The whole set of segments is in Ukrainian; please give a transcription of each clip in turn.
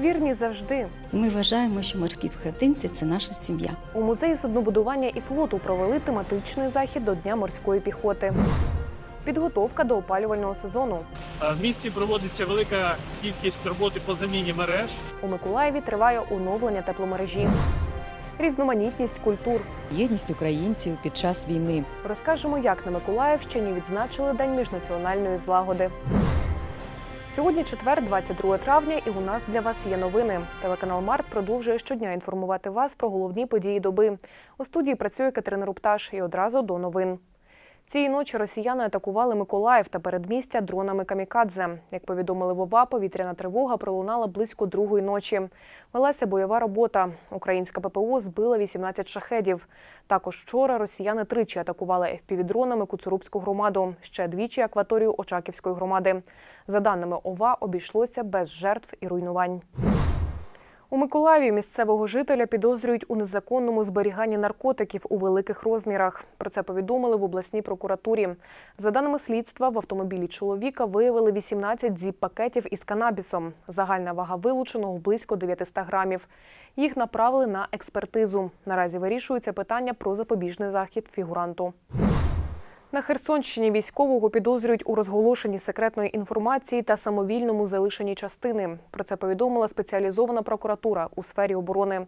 Вірні завжди. Ми вважаємо, що морські піхотинці це наша сім'я. У музеї суднобудування і флоту провели тематичний захід до Дня морської піхоти. Підготовка до опалювального сезону. В місті проводиться велика кількість роботи по заміні мереж. У Миколаєві триває оновлення тепломережі. Різноманітність культур. єдність українців під час війни. Розкажемо, як на Миколаївщині відзначили День міжнаціональної злагоди. Сьогодні четвер, 22 травня, і у нас для вас є новини. Телеканал Март продовжує щодня інформувати вас про головні події доби. У студії працює Катерина Рупташ і одразу до новин. Цієї ночі росіяни атакували Миколаїв та передмістя дронами камікадзе. Як повідомили Вова, повітряна тривога пролунала близько другої ночі. Велася бойова робота. Українська ППО збила 18 шахедів. Також вчора росіяни тричі атакували FPV-дронами Куцурубську громаду, ще двічі акваторію Очаківської громади. За даними ОВА, обійшлося без жертв і руйнувань. У Миколаєві місцевого жителя підозрюють у незаконному зберіганні наркотиків у великих розмірах. Про це повідомили в обласній прокуратурі. За даними слідства, в автомобілі чоловіка виявили 18 зіп-пакетів із канабісом. Загальна вага вилученого близько 900 грамів. Їх направили на експертизу. Наразі вирішується питання про запобіжний захід фігуранту. На Херсонщині військового підозрюють у розголошенні секретної інформації та самовільному залишенні частини. Про це повідомила спеціалізована прокуратура у сфері оборони.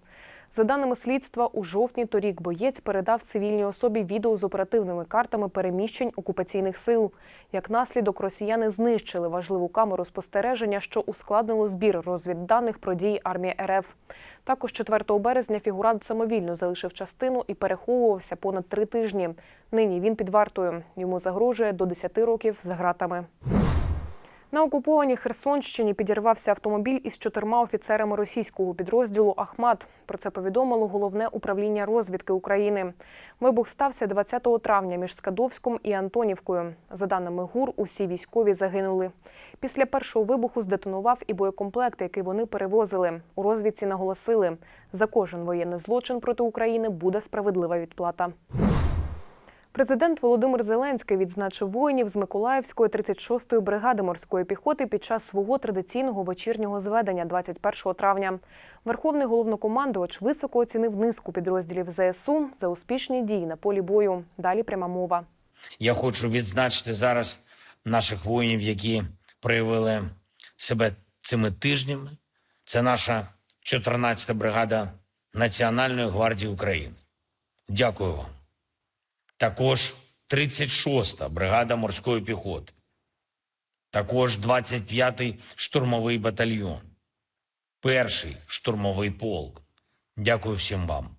За даними слідства, у жовтні торік боєць передав цивільній особі відео з оперативними картами переміщень окупаційних сил. Як наслідок, росіяни знищили важливу камеру спостереження, що ускладнило збір розвідданих про дії армії РФ. Також 4 березня фігурант самовільно залишив частину і переховувався понад три тижні. Нині він під вартою. Йому загрожує до 10 років за гратами. На окупованій Херсонщині підірвався автомобіль із чотирма офіцерами російського підрозділу Ахмат. Про це повідомило головне управління розвідки України. Вибух стався 20 травня між Скадовськом і Антонівкою. За даними ГУР, усі військові загинули. Після першого вибуху здетонував і боєкомплект, який вони перевозили. У розвідці наголосили, за кожен воєнний злочин проти України буде справедлива відплата. Президент Володимир Зеленський відзначив воїнів з Миколаївської 36-ї бригади морської піхоти під час свого традиційного вечірнього зведення 21 травня. Верховний головнокомандувач високо оцінив низку підрозділів ЗСУ за успішні дії на полі бою. Далі пряма мова. Я хочу відзначити зараз наших воїнів, які проявили себе цими тижнями. Це наша 14-та бригада Національної гвардії України. Дякую вам. Також 36-та бригада морської піхоти. Також 25-й штурмовий батальйон. Перший штурмовий полк. Дякую всім вам.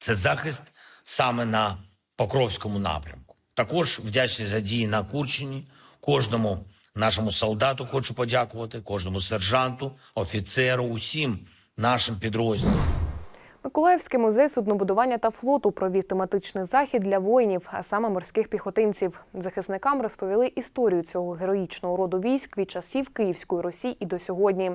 Це захист саме на Покровському напрямку. Також вдячний за дії на Курчині. Кожному нашому солдату хочу подякувати, кожному сержанту, офіцеру, усім нашим підрозділам. Миколаївський музей суднобудування та флоту провів тематичний захід для воїнів, а саме морських піхотинців. Захисникам розповіли історію цього героїчного роду військ від часів Київської Русі і до сьогодні.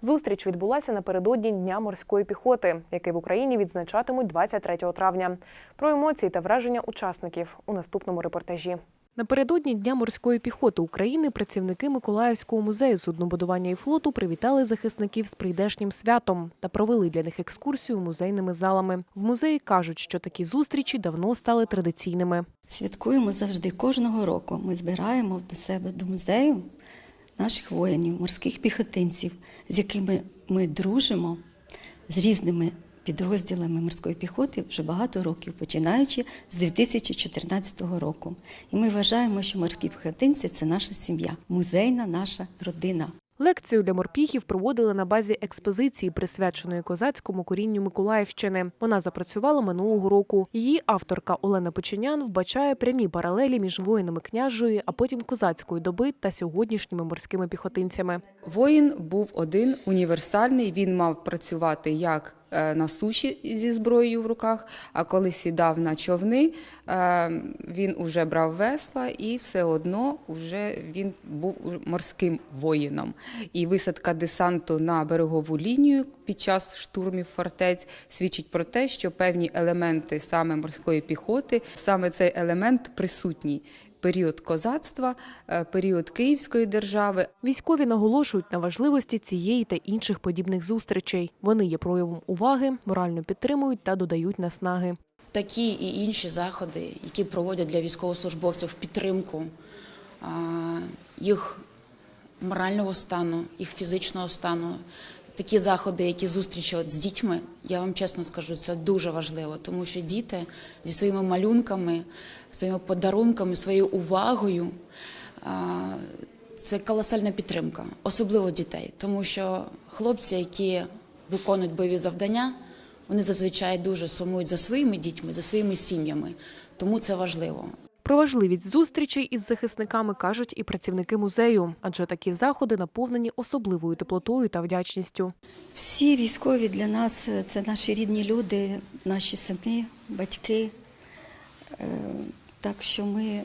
Зустріч відбулася напередодні Дня морської піхоти, який в Україні відзначатимуть 23 травня. Про емоції та враження учасників у наступному репортажі. Напередодні Дня морської піхоти України працівники Миколаївського музею суднобудування і флоту привітали захисників з прийдешнім святом та провели для них екскурсію музейними залами. В музеї кажуть, що такі зустрічі давно стали традиційними. Святкуємо завжди кожного року. Ми збираємо до себе до музею наших воїнів, морських піхотинців, з якими ми дружимо з різними підрозділами морської піхоти вже багато років, починаючи з 2014 року. І ми вважаємо, що морські піхотинці це наша сім'я, музейна наша родина. Лекцію для морпіхів проводили на базі експозиції, присвяченої козацькому корінню Миколаївщини. Вона запрацювала минулого року. Її авторка Олена Печенян вбачає прямі паралелі між воїнами княжої, а потім козацької доби та сьогоднішніми морськими піхотинцями. Воїн був один універсальний. Він мав працювати як на суші зі зброєю в руках. А коли сідав на човни, е, він уже брав весла і все одно вже він був морським воїном. І висадка десанту на берегову лінію під час штурмів фортець свідчить про те, що певні елементи саме морської піхоти, саме цей елемент присутній період козацтва, е, період Київської держави. Військові наголошують на важливості цієї та інших подібних зустрічей. Вони є проявом уваги, морально підтримують та додають наснаги. такі і інші заходи, які проводять для військовослужбовців підтримку їх морального стану, їх фізичного стану. Такі заходи, які зустрічі от з дітьми, я вам чесно скажу, це дуже важливо, тому що діти зі своїми малюнками, своїми подарунками, своєю увагою це колосальна підтримка, особливо дітей, тому що хлопці, які виконують бойові завдання, вони зазвичай дуже сумують за своїми дітьми, за своїми сім'ями. Тому це важливо. Про важливість зустрічей із захисниками кажуть і працівники музею, адже такі заходи наповнені особливою теплотою та вдячністю. Всі військові для нас е, це наші рідні люди, наші сини, батьки. Е, Так що ми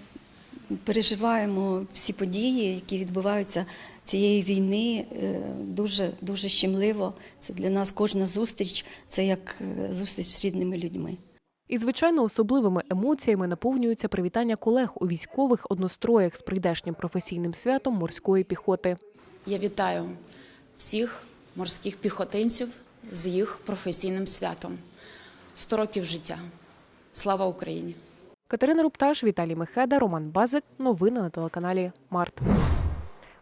переживаємо всі події, які відбуваються цієї війни, е, дуже дуже щемливо. Це для нас кожна зустріч, це як зустріч з рідними людьми. І, звичайно, особливими емоціями наповнюються привітання колег у військових одностроях з прийдешнім професійним святом морської піхоти. Я вітаю всіх морських піхотинців з їх професійним святом. 100 років життя. Слава Україні! Катерина Рупташ, Віталій Мехеда, Роман Базик. Новини на телеканалі Март.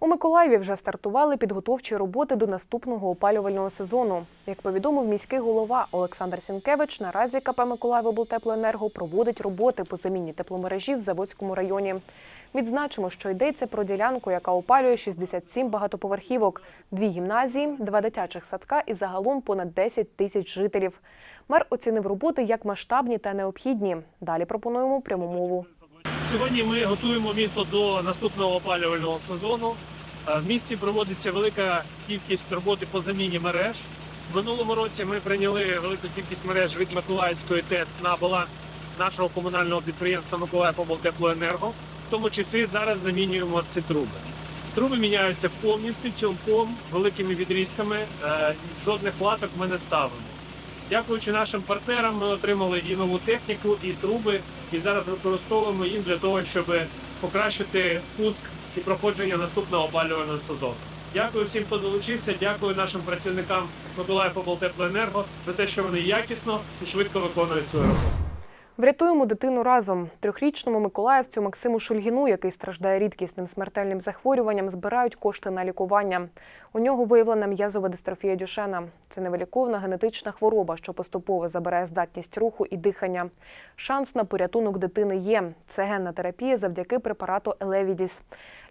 У Миколаєві вже стартували підготовчі роботи до наступного опалювального сезону. Як повідомив міський голова Олександр Сінкевич, наразі КП «Миколаївоблтеплоенерго» проводить роботи по заміні тепломережі в Заводському районі. Відзначимо, що йдеться про ділянку, яка опалює 67 багатоповерхівок, дві гімназії, два дитячих садка і загалом понад 10 тисяч жителів. Мер оцінив роботи як масштабні та необхідні. Далі пропонуємо пряму мову. Сьогодні ми готуємо місто до наступного опалювального сезону. Е, В місті проводиться велика кількість роботи по заміні мереж. В минулому році ми прийняли велику кількість мереж від Миколаївської ТЕЦ на баланс нашого комунального підприємства Миколаївоблтеплоенерго. В тому числі зараз замінюємо ці труби. Труби міняються повністю цілком великими відрізками. е, Жодних латок ми не ставимо. Дякуючи нашим партнерам, ми отримали і нову техніку, і труби, і зараз використовуємо їх для того, щоб покращити пуск і проходження наступного опалювального сезону. Дякую всім, хто долучився. Дякую нашим працівникам Миколаїв за те, що вони якісно і швидко виконують свою роботу. Врятуємо дитину разом. Трьохрічному миколаївцю Максиму Шульгіну, який страждає рідкісним смертельним захворюванням, збирають кошти на лікування. У нього виявлена м'язова дистрофія Дюшена. Це невиліковна генетична хвороба, що поступово забирає здатність руху і дихання. Шанс на порятунок дитини є. Це генна терапія завдяки препарату Елевідіс.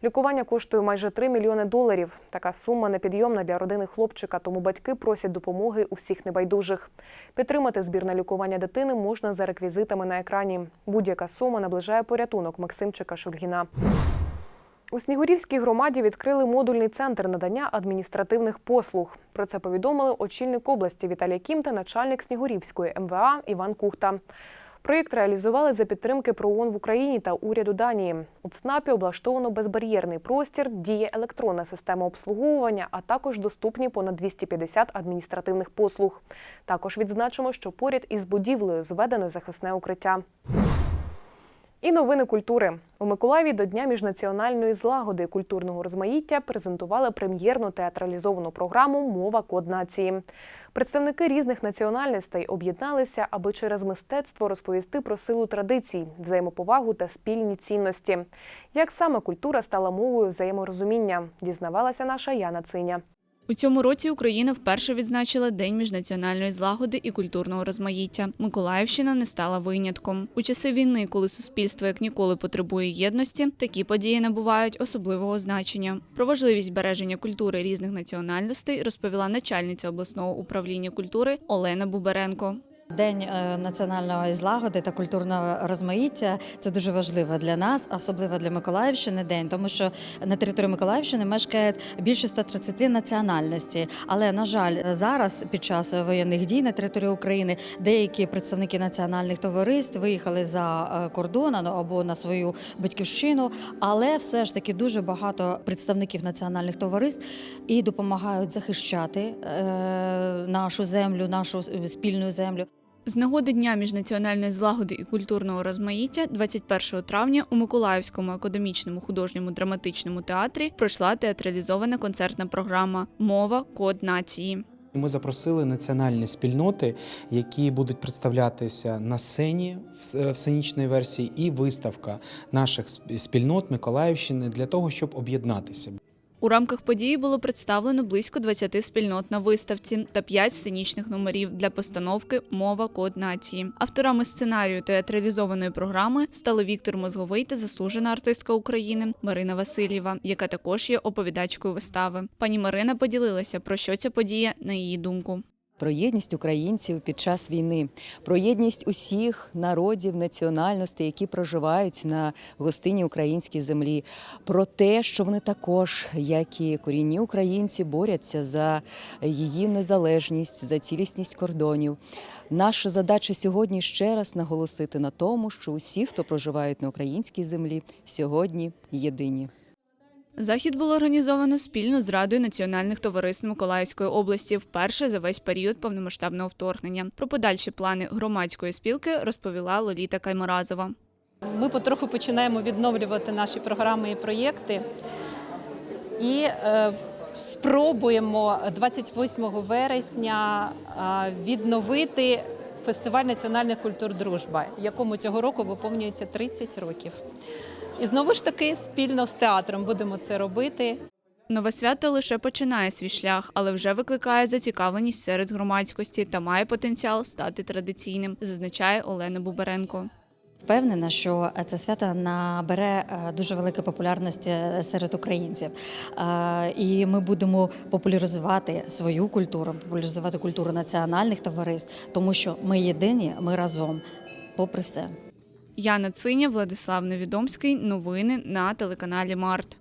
Лікування коштує майже 3 мільйони доларів. Така сума непідйомна для родини хлопчика, тому батьки просять допомоги у всіх небайдужих. Підтримати збір на лікування дитини можна за реквізитами на екрані. Будь-яка сума наближає порятунок Максимчика Шульгіна. У Снігурівській громаді відкрили модульний центр надання адміністративних послуг. Про це повідомили очільник області Віталій Кім та начальник Снігурівської МВА Іван Кухта. Проєкт реалізували за підтримки ПРООН в Україні та уряду Данії. У ЦНАПі облаштовано безбар'єрний простір, діє електронна система обслуговування, а також доступні понад 250 адміністративних послуг. Також відзначимо, що поряд із будівлею зведено захисне укриття. І новини культури у Миколаєві до Дня міжнаціональної злагоди і культурного розмаїття презентували прем'єрну театралізовану програму Мова код нації. Представники різних національностей об'єдналися, аби через мистецтво розповісти про силу традицій, взаємоповагу та спільні цінності. Як саме культура стала мовою взаєморозуміння, дізнавалася наша Яна Циня. У цьому році Україна вперше відзначила День міжнаціональної злагоди і культурного розмаїття. Миколаївщина не стала винятком. У часи війни, коли суспільство як ніколи потребує єдності, такі події набувають особливого значення. Про важливість береження культури різних національностей розповіла начальниця обласного управління культури Олена Буберенко. День е, національної злагоди та культурного розмаїття це дуже важливо для нас, особливо для Миколаївщини. День, тому що на території Миколаївщини мешкає більше 130 національностей. Але на жаль, зараз під час воєнних дій на території України деякі представники національних товариств виїхали за е, кордон ну, або на свою батьківщину. Але все ж таки дуже багато представників національних товариств і допомагають захищати е, нашу землю, нашу спільну землю. З нагоди Дня міжнаціональної злагоди і культурного розмаїття 21 травня у Миколаївському академічному художньому драматичному театрі пройшла театралізована концертна програма Мова Код нації. Ми запросили національні спільноти, які будуть представлятися на сцені в сценічній версії, і виставка наших спільнот Миколаївщини для того, щоб об'єднатися. У рамках події було представлено близько 20 спільнот на виставці та 5 сценічних номерів для постановки Мова Код нації. Авторами сценарію театралізованої програми стали Віктор Мозговий та заслужена артистка України Марина Васильєва, яка також є оповідачкою вистави. Пані Марина поділилася про що ця подія на її думку. Про єдність українців під час війни, про єдність усіх народів, національностей, які проживають на гостині українській землі, про те, що вони також, як і корінні українці, борються за її незалежність, за цілісність кордонів. Наша задача сьогодні ще раз наголосити на тому, що усі, хто проживають на українській землі, сьогодні єдині. Захід було організовано спільно з Радою національних товариств Миколаївської області вперше за весь період повномасштабного вторгнення. Про подальші плани громадської спілки розповіла Лоліта Кайморазова. Ми потроху починаємо відновлювати наші програми і проєкти. І е, спробуємо 28 вересня е, відновити фестиваль національних культур Дружба, якому цього року виповнюється 30 років. І знову ж таки спільно з театром будемо це робити. Нове свято лише починає свій шлях, але вже викликає зацікавленість серед громадськості та має потенціал стати традиційним, зазначає Олена Бубаренко. Впевнена, що це свято набере е, дуже велику популярність е, серед українців. Е, І ми будемо популяризувати свою культуру, популяризувати культуру національних товариств, тому що ми єдині, ми разом, попри все. Яна Циня, Владислав Невідомський. Новини на телеканалі Март.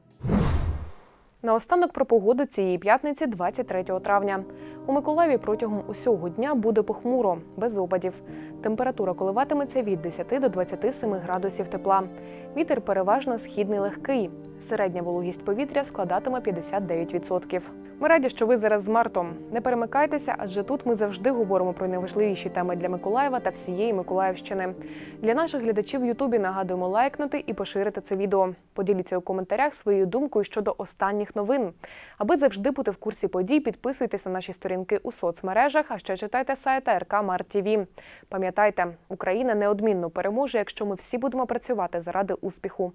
Наостанок про погоду цієї п'ятниці, 23 травня. У Миколаєві протягом усього дня буде похмуро, без опадів. Температура коливатиметься від 10 до 27 градусів тепла. Вітер переважно східний легкий. Середня вологість повітря складатиме 59%. Ми раді, що ви зараз з Мартом. Не перемикайтеся, адже тут ми завжди говоримо про найважливіші теми для Миколаєва та всієї Миколаївщини. Для наших глядачів в Ютубі нагадуємо лайкнути і поширити це відео. Поділіться у коментарях своєю думкою щодо останніх новин. Аби завжди бути в курсі подій, підписуйтесь на наші сторінки у соцмережах, а ще читайте сайт РК Март ТІВІ. Пам'ятайте, Україна неодмінно переможе, якщо ми всі будемо працювати заради успіху.